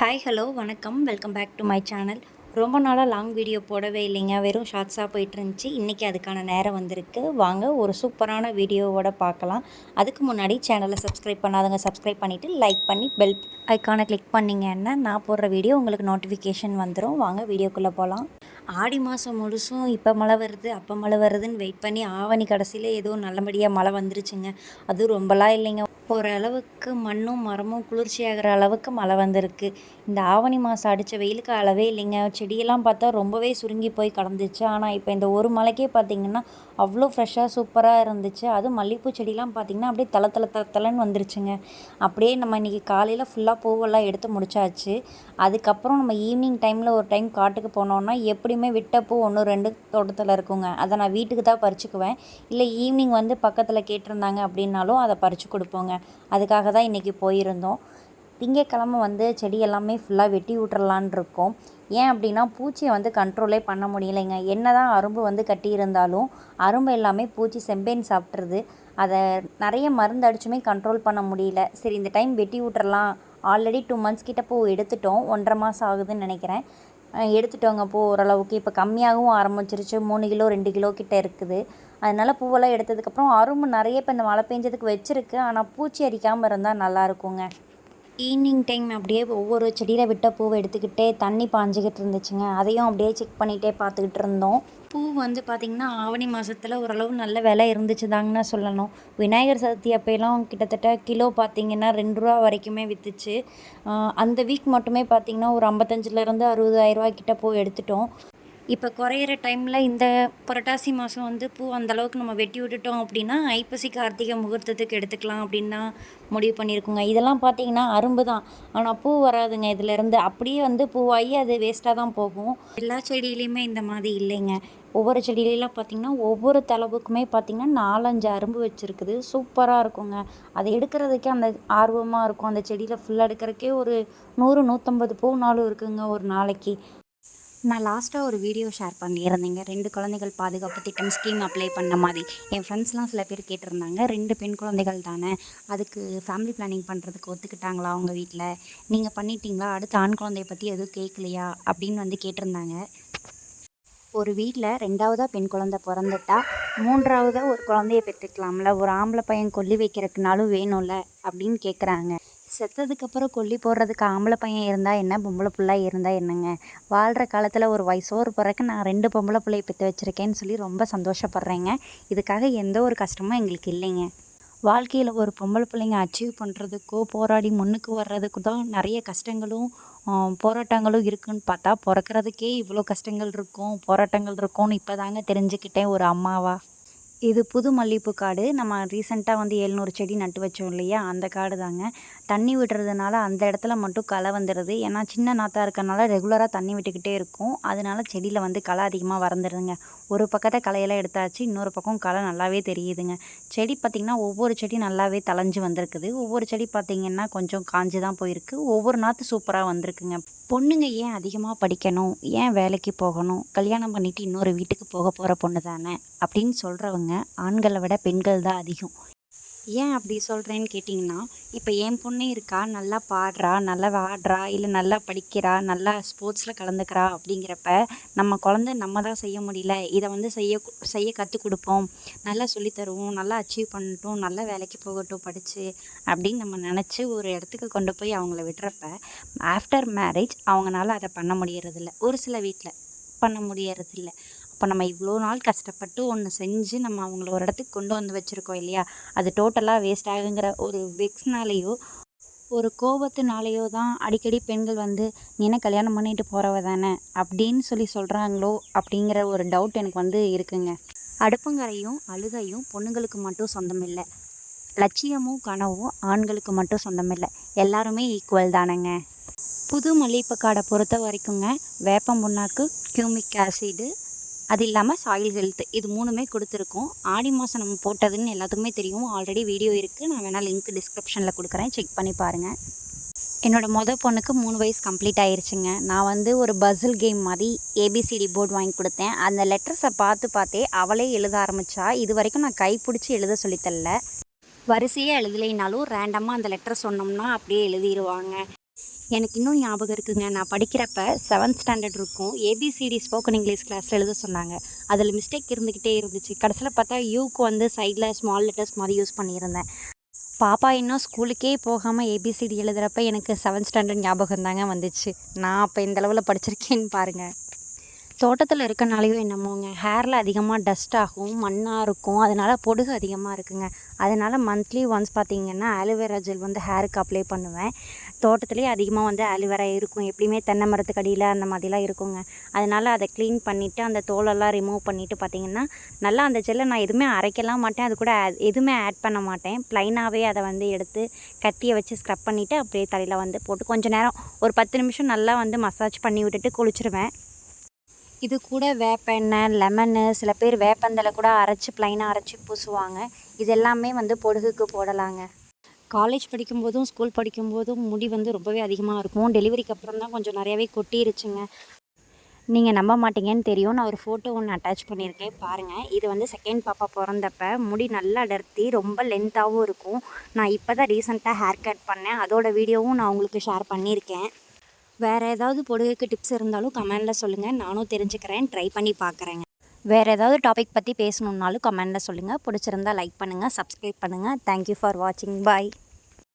Hi hello வணக்கம். Welcome back to my channel ரொம்ப நாளாக லாங் வீடியோ போடவே இல்லைங்க. வெறும் ஷார்ட்ஸாக போயிட்டு இருந்துச்சு. இன்றைக்கி அதுக்கான நேரம் வந்திருக்கு. வாங்க ஒரு சூப்பரான வீடியோவோட பார்க்கலாம். அதுக்கு முன்னாடி சேனலை சப்ஸ்கிரைப் பண்ணாதவங்க சப்ஸ்கிரைப் பண்ணிவிட்டு லைக் பண்ணி பெல் ஐக்கானை கிளிக் பண்ணிங்கன்னா நான் போடுற வீடியோ உங்களுக்கு நோட்டிஃபிகேஷன் வந்துடும் வாங்க வீடியோக்குள்ளே போகலாம் ஆடி மாதம் முழுசும் இப்போ மழை வருது அப்போ மழை வருதுன்னு வெயிட் பண்ணி ஆவணி கடைசியில் ஏதோ நல்லபடியாக மழை வந்துருச்சுங்க. அதுவும் ரொம்பலாம் இல்லைங்க. ஓரளவுக்கு மண்ணும் மரமும் குளிர்ச்சியாகிற அளவுக்கு மழை வந்திருக்கு. இந்த ஆவணி மாதம் அடித்த வெயிலுக்கு அளவே இல்லைங்க. செடியெல்லாம் பார்த்தா ரொம்பவே சுருங்கி போய் கடந்துச்சு. ஆனால் இப்போ இந்த ஒரு மலைக்கே பார்த்திங்கன்னா அவ்வளோ ஃப்ரெஷ்ஷாக சூப்பராக இருந்துச்சு. அதுவும் மல்லிகைப்பூ செடிலாம் பார்த்திங்கன்னா அப்படியே தலை தலை தலை தலைன்னு வந்துருச்சுங்க. அப்படியே நம்ம இன்றைக்கி காலையில் ஃபுல்லாக பூவெல்லாம் எடுத்து முடிச்சாச்சு. அதுக்கப்புறம் நம்ம ஈவினிங் டைமில் ஒரு டைம் காட்டுக்கு போனோன்னா எப்படியுமே விட்ட பூ ஒன்று ரெண்டு தோட்டத்தில் இருக்குங்க. அதை நான் வீட்டுக்கு தான் பறிச்சுக்குவேன். இல்லை ஈவினிங் வந்து பக்கத்தில் கேட்டிருந்தாங்க அப்படின்னாலும் அதை பறித்து கொடுப்போங்க. அதுக்காக தான் இன்றைக்கி போயிருந்தோம். திங்கக்கிழமை வந்து செடி எல்லாமே ஃபுல்லாக வெட்டி விட்றலான்னு இருக்கோம். ஏன் அப்படின்னா பூச்சியை வந்து கண்ட்ரோலே பண்ண முடியலைங்க. என்ன தான் அரும்பு வந்து கட்டியிருந்தாலும் அரும்பு எல்லாமே பூச்சி செம்பேன் சாப்பிட்ருது அதை நிறைய மருந்து அடிச்சுமே கண்ட்ரோல் பண்ண முடியல. சரி இந்த டைம் வெட்டி விட்றலாம் ஆல்ரெடி டூ மந்த்ஸ் கிட்ட பூ எடுத்துட்டோம். ஒன்றரை மாதம் ஆகுதுன்னு நினைக்கிறேன். எடுத்துட்டோங்க பூ ஓரளவுக்கு. இப்போ கம்மியாகவும் ஆரம்பிச்சிருச்சு. மூணு கிலோ ரெண்டு கிலோ கிட்ட இருக்குது. அதனால் பூவெல்லாம் எடுத்ததுக்கப்புறம் அரும்பு நிறைய இப்போ இந்த மழை பெஞ்சதுக்கு வச்சுருக்கு. ஆனால் பூச்சி அரிக்காமல் இருந்தால் நல்லாயிருக்குங்க ஈவினிங் டைம் அப்படியே ஒவ்வொரு செடியில் விட்ட பூவை எடுத்துக்கிட்டே தண்ணி பாஞ்சிக்கிட்டு இருந்துச்சுங்க. அதையும் அப்படியே செக் பண்ணிகிட்டே பார்த்துக்கிட்டு இருந்தோம். பூ வந்து பார்த்திங்கன்னா ஆவணி மாதத்தில் ஓரளவு நல்ல விலை இருந்துச்சு தாங்கண்ணா சொல்லணும். விநாயகர் சதுர்த்தி அப்போயெல்லாம் கிட்டத்தட்ட கிலோ பார்த்திங்கன்னா ரெண்டு ரூபா வரைக்குமே விற்றுச்சு அந்த வீக் மட்டுமே பார்த்திங்கன்னா ஒரு ஐம்பத்தஞ்சிலேருந்து அறுபதாயிரரூவா கிட்ட பூ எடுத்துட்டோம். இப்போ குறையிற டைமில் இந்த புரட்டாசி மாதம் வந்து பூ அந்தளவுக்கு நம்ம வெட்டி விட்டுட்டோம் அப்படின்னா ஐப்பசி கார்த்திகை முகூர்த்தத்துக்கு எடுத்துக்கலாம் அப்படின்னு தான் முடிவு பண்ணியிருக்கோங்க. இதெல்லாம் பார்த்தீங்கன்னா அரும்பு தான். ஆனால் பூ வராதுங்க. இதிலேருந்து அப்படியே வந்து பூவாகி அது வேஸ்ட்டாக தான் போகும். எல்லா செடியிலையுமே இந்த மாதிரி இல்லைங்க. ஒவ்வொரு செடியிலலாம் பார்த்திங்கன்னா ஒவ்வொரு தளவுக்குமே பார்த்திங்கன்னா நாலஞ்சு அரும்பு வச்சுருக்குது. சூப்பராக இருக்குங்க. அதை எடுக்கிறதுக்கே அந்த ஆர்வமாக இருக்கும். அந்த செடியில் ஃபுல்லாக எடுக்கிறக்கே ஒரு நூறு நூற்றம்பது பூ நாளும் இருக்குங்க ஒரு நாளைக்கு. நான் லாஸ்ட்டாக ஒரு வீடியோ ஷேர் பண்ணியிருந்தேங்க. ரெண்டு குழந்தைகள் பாதுகாப்பு திட்டம் ஸ்கீம் அப்ளை பண்ண மாதிரி. என் ஃப்ரெண்ட்ஸ்லாம் சில பேர் கேட்டிருந்தாங்க. ரெண்டு பெண் குழந்தைகள் தானே. அதுக்கு ஃபேமிலி பிளானிங் பண்ணுறதுக்கு ஒத்துக்கிட்டாங்களா அவங்க வீட்டில் நீங்கள் பண்ணிட்டீங்களா? அடுத்த ஆண் குழந்தைய பற்றி எதுவும் கேட்கலையா அப்படின்னு வந்து கேட்டிருந்தாங்க. ஒரு வீட்டில் ரெண்டாவதாக பெண் குழந்தை பிறந்துட்டா மூன்றாவதாக ஒரு குழந்தைய பெற்றுக்கலாம்ல. ஒரு ஆம்பளை பையன் கொல்லி வைக்கிறதுக்குனாலும் வேணும்ல அப்படின்னு கேட்குறாங்க செத்ததுக்கப்புறம் கொல்லி போடுறதுக்கு ஆம்பளை பையன் இருந்தால் என்ன? பொம்பளை பிள்ளை இருந்தால் என்னங்க? வாழ்கிற காலத்தில் ஒரு வயசோறு பிறகு நான் ரெண்டு பொம்பளை பிள்ளையை பெற்று வச்சுருக்கேன்னு சொல்லி ரொம்ப சந்தோஷப்படுறேங்க. இதுக்காக எந்த ஒரு கஷ்டமும் எங்களுக்கு இல்லைங்க. வாழ்க்கையில் ஒரு பொம்பளை பிள்ளைங்க அச்சீவ் பண்ணுறதுக்கோ போராடி முன்னுக்கு வர்றதுக்கு தான் நிறைய கஷ்டங்களும் போராட்டங்களும் இருக்குன்னு பார்த்தா பிறக்கிறதுக்கே இவ்வளோ கஷ்டங்கள் இருக்கும் போராட்டங்கள் இருக்கும்னு இப்போ தாங்க தெரிஞ்சுக்கிட்டேன் ஒரு அம்மாவா. இது புது மல்லிகைப்பூ காடு. நம்ம ரீசெண்டாக வந்து எழுநூறு செடி நட்டு வச்சோம் இல்லையா? அந்த காடு தாங்க தண்ணி விடுறதுனால அந்த இடத்துல மட்டும் களை வந்துடுது ஏன்னா சின்ன நாற்றாக இருக்கிறனால ரெகுலராக தண்ணி விட்டுக்கிட்டே இருக்கும். அதனால செடியில் வந்து களை அதிகமாக வறந்துடுதுங்க ஒரு பக்கத்தை களையெல்லாம் எடுத்தாச்சு இன்னொரு பக்கம் களை நல்லாவே தெரியுதுங்க. செடி பார்த்திங்கன்னா ஒவ்வொரு செடி நல்லாவே தளைஞ்சு வந்திருக்குது. ஒவ்வொரு செடி பார்த்திங்கன்னா கொஞ்சம் காஞ்சு தான் போயிருக்கு. ஒவ்வொரு நாற்று சூப்பராக வந்திருக்குங்க. பொண்ணுங்க ஏன் அதிகமாக படிக்கணும்? ஏன் வேலைக்கு போகணும்? கல்யாணம் பண்ணிவிட்டு இன்னொரு வீட்டுக்கு போக போகிற பொண்ணு தானே அப்படின்னு சொல்கிறவங்க ஆண்களை விட பெண்கள் தான் அதிகம். ஏன் அப்படி சொல்கிறேன்னு கேட்டிங்கன்னா இப்போ என் பொண்ணே இருக்கா நல்லா பாடுறா நல்லா ஆடுறா இல்லை நல்லா படிக்கிறா நல்லா ஸ்போர்ட்ஸில் கலந்துக்கிறா அப்படிங்கிறப்ப நம்ம குழந்த நம்ம தான் செய்ய முடியல. இதை வந்து செய்ய செய்ய கற்றுக் கொடுப்போம். நல்லா சொல்லித்தருவோம் நல்லா அச்சீவ் பண்ணட்டும் நல்லா வேலைக்கு போகட்டும் படித்து அப்படின்னு நம்ம நினச்சி ஒரு இடத்துக்கு கொண்டு போய் அவங்கள விடுறப்ப ஆஃப்டர் மேரேஜ் அவங்களால அதை பண்ண முடியறதில்ல. ஒரு சில வீட்டில் பண்ண முடியறதில்ல. இப்போ நம்ம இவ்வளோ நாள் கஷ்டப்பட்டு ஒன்று செஞ்சு நம்ம அவங்கள ஒரு இடத்துக்கு கொண்டு வந்து வச்சுருக்கோம் இல்லையா? அது டோட்டலாக வேஸ்ட் ஆகுங்கிற ஒரு வெக்ஸ்னாலேயோ ஒரு கோபத்தினாலேயோ தான் அடிக்கடி பெண்கள் வந்து நீ என்ன கல்யாணம் பண்ணிட்டு போகிறவ தானே? அப்படின்னு சொல்லி சொல்கிறாங்களோ அப்படிங்கிற ஒரு டவுட் எனக்கு வந்து இருக்குங்க. அடுப்பங்கரையும் அழுகையும் பொண்ணுங்களுக்கு மட்டும் சொந்தம் இல்லை லட்சியமும் கனவும் ஆண்களுக்கு மட்டும் சொந்தம் இல்லை எல்லாருமே ஈக்குவல் தானேங்க. புது மல்லிகைப்பூ காடை பொறுத்த வரைக்குங்க வேப்பம் புண்ணாக்கு கியூமிக் ஆசிடு அது இல்லாமல் சாயில் ஹெல்த் இது மூணுமே கொடுத்துருக்கோம். ஆடி மாதம் நம்ம போட்டதுன்னு எல்லாத்துக்குமே தெரியும். ஆல்ரெடி வீடியோ இருக்குது நான் வேணால் லிங்க் டிஸ்கிரிப்ஷனில் கொடுக்குறேன். செக் பண்ணி பாருங்கள் என்னோடய மொதல் பொண்ணுக்கு மூணு வயசு கம்ப்ளீட் ஆயிடுச்சுங்க நான் வந்து ஒரு பசில் கேம் மாதிரி ஏபிசிடி போர்டு வாங்கி கொடுத்தேன். அந்த லெட்டர்ஸை பார்த்து பார்த்தே அவளே எழுத ஆரம்பித்தா இது வரைக்கும் நான் கை பிடிச்சி எழுத சொல்லித்தரல வரிசையாக எழுதலைனாலும் ரேண்டமாக அந்த லெட்டர் சொன்னோம்னா அப்படியே எழுதிடுவாங்க எனக்கு இன்னும் ஞாபகம் இருக்குங்க. நான் படிக்கிறப்ப செவன்த் ஸ்டாண்டர்ட் இருக்கும். ஏபிசிடி ஸ்போக்கன் இங்கிலீஷ் கிளாஸில் எழுத சொன்னாங்க. அதில் மிஸ்டேக் இருந்துக்கிட்டே இருந்துச்சு. கடைசியில் பார்த்தா யூக்கு வந்து சைடில் ஸ்மால் லெட்டர்ஸ் மாதிரி யூஸ் பண்ணியிருந்தேன். பாப்பா இன்னும் ஸ்கூலுக்கே போகாமல் ஏபிசிடி எழுதுகிறப்ப எனக்கு செவன்த் ஸ்டாண்டர்ட் ஞாபகம் தாங்க வந்துச்சு. நான் அப்போ இந்த அளவில் படிச்சிருக்கேன்னு பாருங்கள் தோட்டத்தில் இருக்கனாலையோ என்னமோங்க ஹேரில் அதிகமாக டஸ்ட் ஆகும் மண்ணாக இருக்கும் அதனால் பொடுகு அதிகமாக இருக்குங்க. அதனால் மந்த்லி ஒன்ஸ் பார்த்தீங்கன்னா ஆலோவேரா ஜெல் வந்து ஹேருக்கு அப்ளை பண்ணுவேன். தோட்டத்துலேயே அதிகமாக வந்து ஆலோவேரா இருக்கும். எப்படியுமே தென்னை மரத்துக்கு அடியில் அந்த மாதிரிலாம் இருக்குங்க. அதனால் அதை க்ளீன் பண்ணிவிட்டு அந்த தோலெல்லாம் ரிமூவ் பண்ணிவிட்டு பார்த்தீங்கன்னா நல்லா அந்த ஜெல்லை நான் எதுவுமே அரைக்கலாம் மாட்டேன். அது கூட எதுவுமே ஆட் பண்ண மாட்டேன். ப்ளைனாகவே அதை வந்து எடுத்து கத்தியை வச்சு ஸ்க்ரப் பண்ணிவிட்டு அப்படியே தலையில் வந்து போட்டு கொஞ்சம் நேரம் ஒரு பத்து நிமிஷம் நல்லா வந்து மசாஜ் பண்ணி விட்டுட்டு குளிச்சிருவேன். இது கூட வேப்பெண்ணெய் லெமனு சில பேர் வேப்பந்தலை கூட அரைச்சி ப்ளைனாக அரைச்சி பூசுவாங்க. இது எல்லாமே வந்து பொடுகுக்கு போடலாங்க. காலேஜ் படிக்கும்போதும் ஸ்கூல் படிக்கும்போதும் முடி வந்து ரொம்பவே அதிகமாக இருக்கும். டெலிவரிக்கு அப்புறம் தான் கொஞ்சம் நிறையாவே கொட்டிருச்சுங்க. நீங்கள் நம்ப மாட்டீங்கன்னு தெரியும். நான் ஒரு ஃபோட்டோ ஒன்று அட்டாச் பண்ணியிருக்கேன். பாருங்கள் இது வந்து செகண்ட் பாப்பா பிறந்தப்ப முடி நல்லா அடர்த்தி ரொம்ப லென்த்தாகவும் இருக்கும். நான் இப்போ தான் ரீசெண்டாக ஹேர் கட் பண்ணேன். அதோட வீடியோவும் நான் உங்களுக்கு ஷேர் பண்ணியிருக்கேன். வேறு ஏதாவது பொடுகைக்கு டிப்ஸ் இருந்தாலும் கமெண்டில் சொல்லுங்கள் நானும் தெரிஞ்சுக்கிறேன். ட்ரை பண்ணி பார்க்குறேங்க வேறு ஏதாவது டாபிக் பற்றி பேசணுன்னாலும் கமெண்டில் சொல்லுங்கள் பிடிச்சிருந்தா லைக் பண்ணுங்கள் சப்ஸ்கிரைப் பண்ணுங்கள் தேங்க்யூ ஃபார் வாட்சிங் பாய்